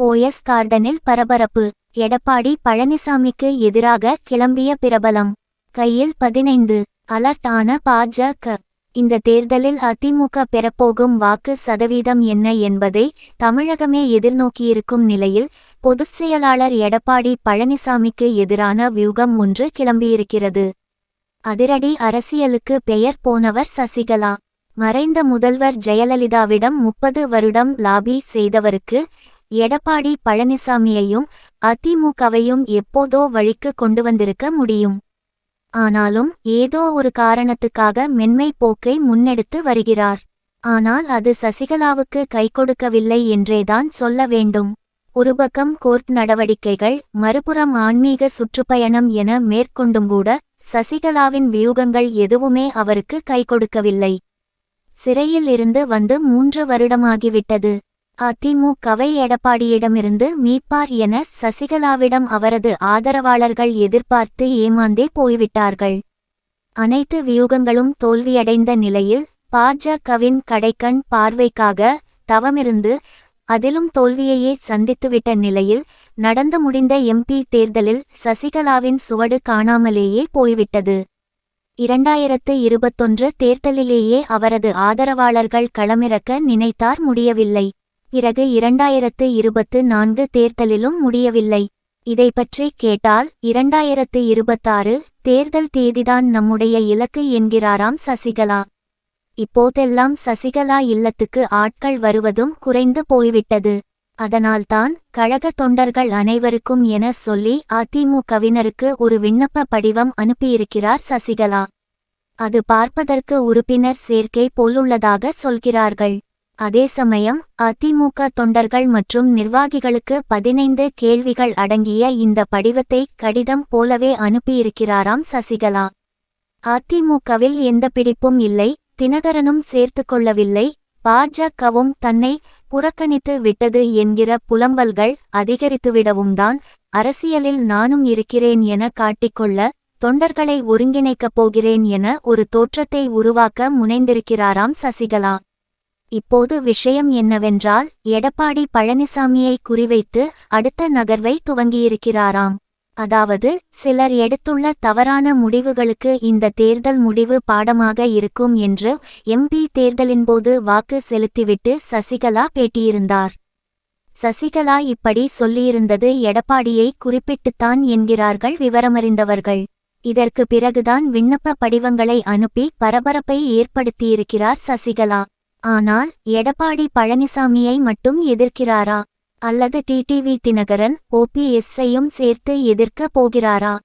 OS கார்டனில் பரபரப்பு. எடப்பாடி பழனிசாமிக்கு எதிராக கிளம்பிய பிரபலம். கையில் பதினைந்து. அலர்ட் ஆன பாஜக இந்த தேர்தலில் அதிமுக பெறப்போகும் வாக்கு சதவீதம் என்ன என்பதை தமிழகமே எதிர்நோக்கியிருக்கும் நிலையில் பொதுச் செயலாளர் எடப்பாடி பழனிசாமிக்கு எதிரான வியூகம் ஒன்று கிளம்பியிருக்கிறது. அதிரடி அரசியலுக்கு பெயர் போனவர் சசிகலா. மறைந்த முதல்வர் ஜெயலலிதாவிடம் முப்பது வருடம் லாபி செய்தவருக்கு எடப்பாடி பழனிசாமியையும் அதிமுகவையும் எப்போதோ வழிக்கு கொண்டு வந்திருக்க முடியும். ஆனாலும் ஏதோ ஒரு காரணத்துக்காக மென்மை போக்கை முன்னெடுத்து வருகிறார். ஆனால் அது சசிகலாவுக்கு கை கொடுக்கவில்லை என்றேதான் சொல்ல வேண்டும். ஒருபக்கம் கோர்ட் நடவடிக்கைகள் மறுபுறம் ஆன்மீக சுற்றுப்பயணம் என மேற்கொண்டும் கூட சசிகலாவின் வியூகங்கள் எதுவுமே அவருக்கு கை கொடுக்கவில்லை. சிறையில் இருந்து வந்து மூன்று வருடமாகிவிட்டது. அதிமுகவை எடப்பாடியிடமிருந்து மீட்பார் என சசிகலாவிடம் அவரது ஆதரவாளர்கள் எதிர்பார்த்து ஏமாந்தே போய்விட்டார்கள். அனைத்து வியூகங்களும் தோல்வியடைந்த நிலையில் பாஜகவின் கடைக்கண் பார்வைக்காக தவமிருந்து அதிலும் தோல்வியையே சந்தித்துவிட்ட நிலையில் நடந்து முடிந்த எம்பி தேர்தலில் சசிகலாவின் சுவடு காணாமலேயே போய்விட்டது. இரண்டாயிரத்து இருபத்தொன்று தேர்தலிலேயே அவரது ஆதரவாளர்கள் களமிறக்க நினைத்தார் முடியவில்லை. பிறகு இரண்டாயிரத்து இருபத்து நான்கு தேர்தலிலும் முடியவில்லை. இதை பற்றி கேட்டால் இரண்டாயிரத்து இருபத்தாறு தேர்தல் தேதிதான் நம்முடைய இலக்கு என்கிறாராம் சசிகலா. இப்போதெல்லாம் சசிகலா இல்லத்துக்கு ஆட்கள் வருவதும் குறைந்து போய்விட்டது. அதனால்தான் கழக தொண்டர்கள் அனைவருக்கும் என சொல்லி அதிமுகவினருக்கு ஒரு விண்ணப்ப படிவம் அனுப்பியிருக்கிறார் சசிகலா. அது பார்ப்பதற்கு உறுப்பினர் சேர்க்கை போலுள்ளதாக சொல்கிறார்கள். அதே சமயம் அதிமுக தொண்டர்கள் மற்றும் நிர்வாகிகளுக்கு பதினைந்து கேள்விகள் அடங்கிய இந்த படிவத்தை கடிதம் போலவே அனுப்பியிருக்கிறாராம் சசிகலா. அதிமுகவில் எந்த பிடிப்பும் இல்லை தினகரனும் சேர்த்து கொள்ளவில்லை பாஜகவும் தன்னை புறக்கணித்து விட்டது என்கிற புலம்பல்கள் அதிகரித்துவிடவும் தான் அரசியலில் நானும் இருக்கிறேன் என காட்டிக்கொள்ள தொண்டர்களை ஒருங்கிணைக்கப் போகிறேன் என ஒரு தோற்றத்தை உருவாக்க முனைந்திருக்கிறாராம் சசிகலா. இப்போது விஷயம் என்னவென்றால் எடப்பாடி பழனிசாமியை குறிவைத்து அடுத்த நகர்வை துவங்கியிருக்கிறாராம். அதாவது சிலர் எடுத்துள்ள தவறான முடிவுகளுக்கு இந்த தேர்தல் முடிவு பாடமாக இருக்கும் என்று எம்பி தேர்தலின்போது வாக்கு செலுத்திவிட்டு சசிகலா பேட்டியிருந்தார். சசிகலா இப்படி சொல்லியிருந்தது எடப்பாடியை குறிப்பிட்டுத்தான் என்கிறார்கள் விவரமறிந்தவர்கள். இதற்கு பிறகுதான் விண்ணப்ப படிவங்களை அனுப்பி பரபரப்பை ஏற்படுத்தியிருக்கிறார் சசிகலா. ஆனால் எடப்பாடி பழனிசாமியை மட்டும் எதிர்க்கிறாரா? அல்லது டிடிவி தினகரன் ஓபிஎஸ்ஐயும் சேர்த்து எதிர்க்க போகிறாரா?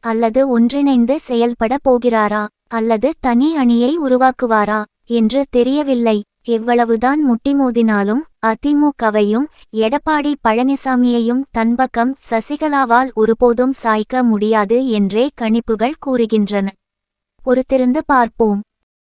அல்லது ஒன்றிணைந்து செயல்பட போகிறாரா? அல்லது தனி அணியை உருவாக்குவாரா? என்று தெரியவில்லை. எவ்வளவுதான் முட்டிமோதினாலும் அதிமுகவையும் எடப்பாடி பழனிசாமியையும் தன்பக்கம் சசிகலாவால் ஒருபோதும் சாய்க்க முடியாது என்றே கணிப்புகள் கூறுகின்றன. பொறுத்திருந்து பார்ப்போம்.